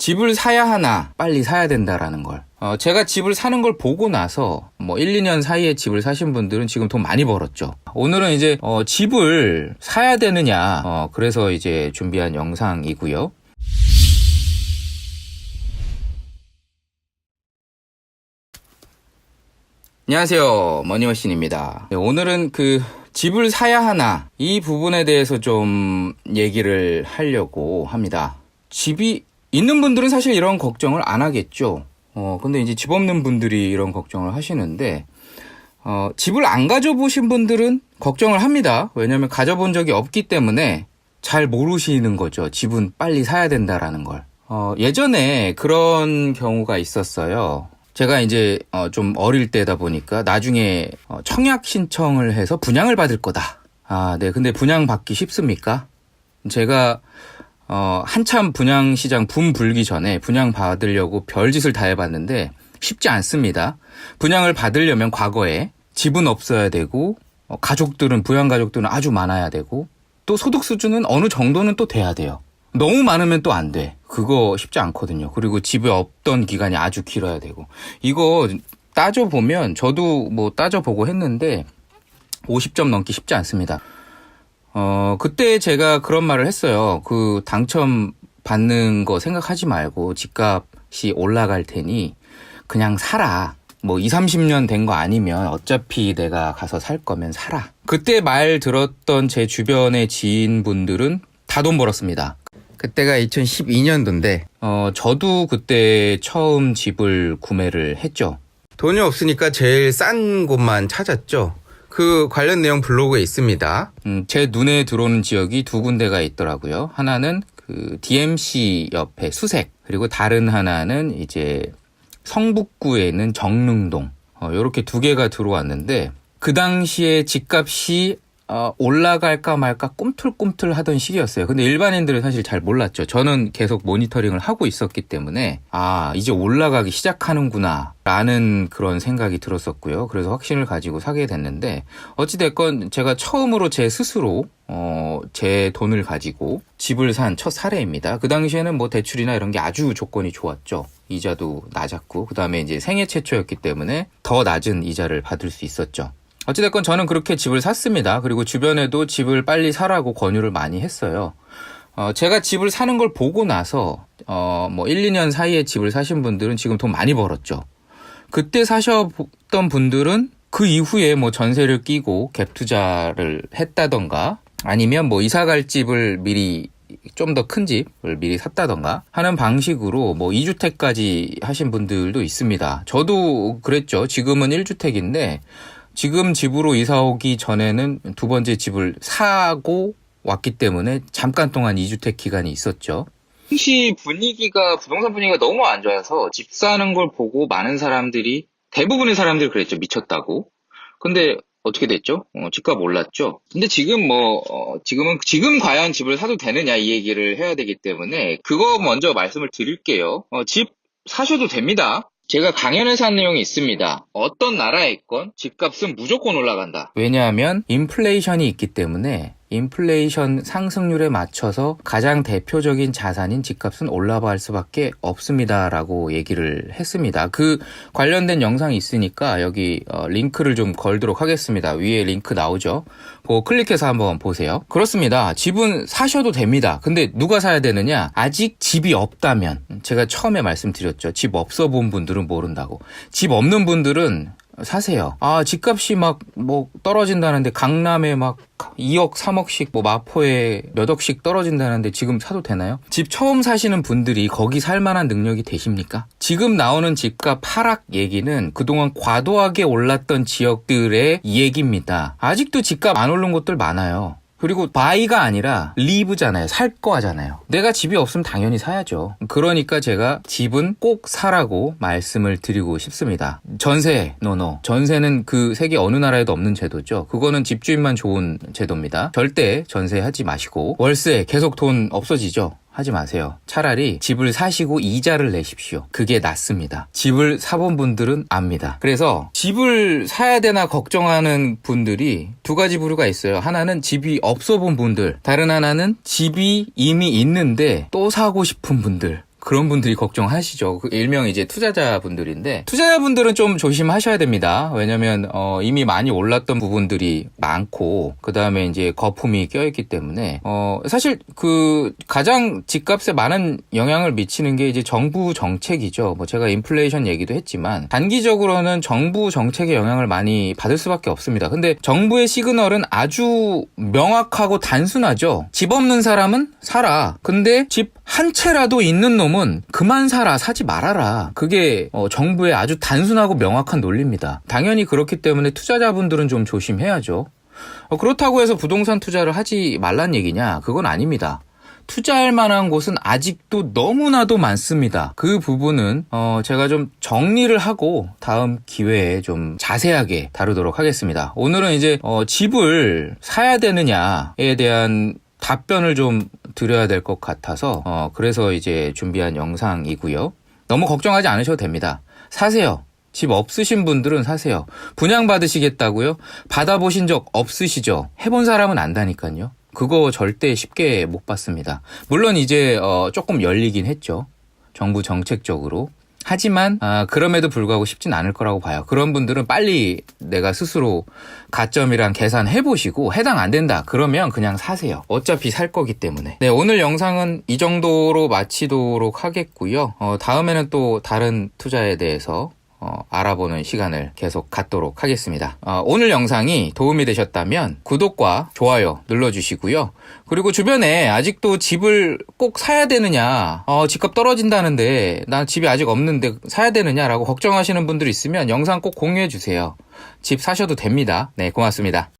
집을 사야 하나 빨리 사야 된다라는 걸. 어, 제가 집을 사는 걸 보고 나서 뭐 1, 2년 사이에 집을 사신 분들은 지금 돈 많이 벌었죠. 오늘은 이제 어, 집을 사야 되느냐. 어, 그래서 이제 준비한 영상이고요. 안녕하세요. 머니머신입니다. 네, 오늘은 그 집을 사야 하나 이 부분에 대해서 좀 얘기를 하려고 합니다. 집이 있는 분들은 사실 이런 걱정을 안 하겠죠. 어, 근데 이제 집 없는 분들이 이런 걱정을 하시는데 어, 집을 안 가져보신 분들은 걱정을 합니다. 왜냐하면 가져본 적이 없기 때문에 잘 모르시는 거죠. 집은 빨리 사야 된다라는 걸. 어, 예전에 그런 경우가 있었어요. 제가 이제 어, 좀 어릴 때다 보니까 나중에 어, 청약 신청을 해서 분양을 받을 거다. 아, 네. 근데 분양 받기 쉽습니까? 제가 어, 한참 분양 시장 붐 불기 전에 분양 받으려고 별짓을 다 해봤는데 쉽지 않습니다. 분양을 받으려면 과거에 집은 없어야 되고 어, 가족들은 부양 가족들은 아주 많아야 되고 또 소득 수준은 어느 정도는 또 돼야 돼요. 너무 많으면 또 안 돼. 그거 쉽지 않거든요. 그리고 집에 없던 기간이 아주 길어야 되고. 이거 따져 보면 저도 뭐 따져 보고 했는데 50점 넘기 쉽지 않습니다. 어, 그때 제가 그런 말을 했어요. 그 당첨 받는 거 생각하지 말고 집값이 올라갈 테니 그냥 사라. 뭐 2, 30년 된 거 아니면 어차피 내가 가서 살 거면 사라. 그때 말 들었던 제 주변의 지인분들은 다 돈 벌었습니다. 그때가 2012년도인데, 어, 저도 그때 처음 집을 구매를 했죠. 돈이 없으니까 제일 싼 곳만 찾았죠. 그 관련 내용 블로그에 있습니다. 음, 제 눈에 들어오는 지역이 두 군데가 있더라고요. 하나는 그 DMC 옆에 수색, 그리고 다른 하나는 이제 성북구에 있는 정릉동. 어, 요렇게 두 개가 들어왔는데, 그 당시에 집값이 어, 올라갈까 말까 꿈틀꿈틀 하던 시기였어요. 근데 일반인들은 사실 잘 몰랐죠. 저는 계속 모니터링을 하고 있었기 때문에, 아, 이제 올라가기 시작하는구나. 라는 그런 생각이 들었었고요. 그래서 확신을 가지고 사게 됐는데, 어찌됐건 제가 처음으로 제 스스로, 어, 제 돈을 가지고 집을 산 첫 사례입니다. 그 당시에는 뭐 대출이나 이런 게 아주 조건이 좋았죠. 이자도 낮았고, 그 다음에 이제 생애 최초였기 때문에 더 낮은 이자를 받을 수 있었죠. 어찌됐건 저는 그렇게 집을 샀습니다. 그리고 주변에도 집을 빨리 사라고 권유를 많이 했어요. 어, 제가 집을 사는 걸 보고 나서, 어, 뭐 1, 2년 사이에 집을 사신 분들은 지금 돈 많이 벌었죠. 그때 사셨던 분들은 그 이후에 뭐 전세를 끼고 갭 투자를 했다던가 아니면 뭐 이사 갈 집을 미리 좀 더 큰 집을 미리 샀다던가 하는 방식으로 뭐 2주택까지 하신 분들도 있습니다. 저도 그랬죠. 지금은 1주택인데 지금 집으로 이사 오기 전에는 두 번째 집을 사고 왔기 때문에 잠깐 동안 2주택 기간이 있었죠. 당시 분위기가 부동산 분위기가 너무 안 좋아서 집 사는 걸 보고 많은 사람들이 대부분의 사람들이 그랬죠 미쳤다고. 근데 어떻게 됐죠? 어, 집값 올랐죠. 근데 지금 뭐 어, 지금은 지금 과연 집을 사도 되느냐 이 얘기를 해야 되기 때문에 그거 먼저 말씀을 드릴게요. 어, 집 사셔도 됩니다. 제가 강연에서 한 내용이 있습니다. 어떤 나라에 있건 집값은 무조건 올라간다. 왜냐하면 인플레이션이 있기 때문에 인플레이션 상승률에 맞춰서 가장 대표적인 자산인 집값은 올라갈 수밖에 없습니다라고 얘기를 했습니다. 그 관련된 영상이 있으니까 여기 어, 링크를 좀 걸도록 하겠습니다. 위에 링크 나오죠. 그거 클릭해서 한번 보세요. 그렇습니다. 집은 사셔도 됩니다. 근데 누가 사야 되느냐? 아직 집이 없다면 제가 처음에 말씀드렸죠. 집 없어 본 분들은 모른다고. 집 없는 분들은 사세요. 아, 집값이 막, 뭐, 떨어진다는데, 강남에 막 2억, 3억씩, 뭐, 마포에 몇 억씩 떨어진다는데, 지금 사도 되나요? 집 처음 사시는 분들이 거기 살 만한 능력이 되십니까? 지금 나오는 집값 하락 얘기는 그동안 과도하게 올랐던 지역들의 얘기입니다. 아직도 집값 안 오른 곳들 많아요. 그리고 바이가 아니라 리브잖아요. 살 거 하잖아요. 내가 집이 없으면 당연히 사야죠. 그러니까 제가 집은 꼭 사라고 말씀을 드리고 싶습니다. 전세, 노노. 전세는 그 세계 어느 나라에도 없는 제도죠. 그거는 집주인만 좋은 제도입니다. 절대 전세하지 마시고 월세 계속 돈 없어지죠. 하지 마세요. 차라리 집을 사시고 이자를 내십시오. 그게 낫습니다. 집을 사본 분들은 압니다. 그래서 집을 사야 되나 걱정하는 분들이 두 가지 부류가 있어요. 하나는 집이 없어 본 분들, 다른 하나는 집이 이미 있는데 또 사고 싶은 분들. 그런 분들이 걱정하시죠. 그 일명 이제 투자자분들인데 투자자분들은 좀 조심하셔야 됩니다. 왜냐면 어, 이미 많이 올랐던 부분들이 많고 그 다음에 이제 거품이 껴있기 때문에 어, 사실 그 가장 집값에 많은 영향을 미치는 게 이제 정부 정책이죠. 뭐 제가 인플레이션 얘기도 했지만 단기적으로는 정부 정책의 영향을 많이 받을 수밖에 없습니다. 근데 정부의 시그널은 아주 명확하고 단순하죠. 집 없는 사람은 사라. 근데 집 한 채라도 있는 놈은 그만 사라, 사지 말아라. 그게 어, 정부의 아주 단순하고 명확한 논리입니다. 당연히 그렇기 때문에 투자자분들은 좀 조심해야죠. 어, 그렇다고 해서 부동산 투자를 하지 말란 얘기냐? 그건 아닙니다. 투자할 만한 곳은 아직도 너무나도 많습니다. 그 부분은 어 제가 좀 정리를 하고 다음 기회에 좀 자세하게 다루도록 하겠습니다. 오늘은 이제 어 집을 사야 되느냐에 대한 답변을 좀 드려야 될 것 같아서 어 그래서 이제 준비한 영상이고요. 너무 걱정하지 않으셔도 됩니다. 사세요. 집 없으신 분들은 사세요. 분양 받으시겠다고요? 받아보신 적 없으시죠? 해본 사람은 안다니까요. 그거 절대 쉽게 못 받습니다. 물론 이제 어, 조금 열리긴 했죠. 정부 정책적으로. 하지만 아, 그럼에도 불구하고 쉽진 않을 거라고 봐요. 그런 분들은 빨리 내가 스스로 가점이랑 계산해 보시고 해당 안 된다. 그러면 그냥 사세요. 어차피 살 거기 때문에. 네, 오늘 영상은 이 정도로 마치도록 하겠고요. 어, 다음에는 또 다른 투자에 대해서 어, 알아보는 시간을 계속 갖도록 하겠습니다. 어, 오늘 영상이 도움이 되셨다면 구독과 좋아요 눌러주시고요. 그리고 주변에 아직도 집을 꼭 사야 되느냐, 어, 집값 떨어진다는데 난 집이 아직 없는데 사야 되느냐라고 걱정하시는 분들 있으면 영상 꼭 공유해 주세요. 집 사셔도 됩니다. 네, 고맙습니다.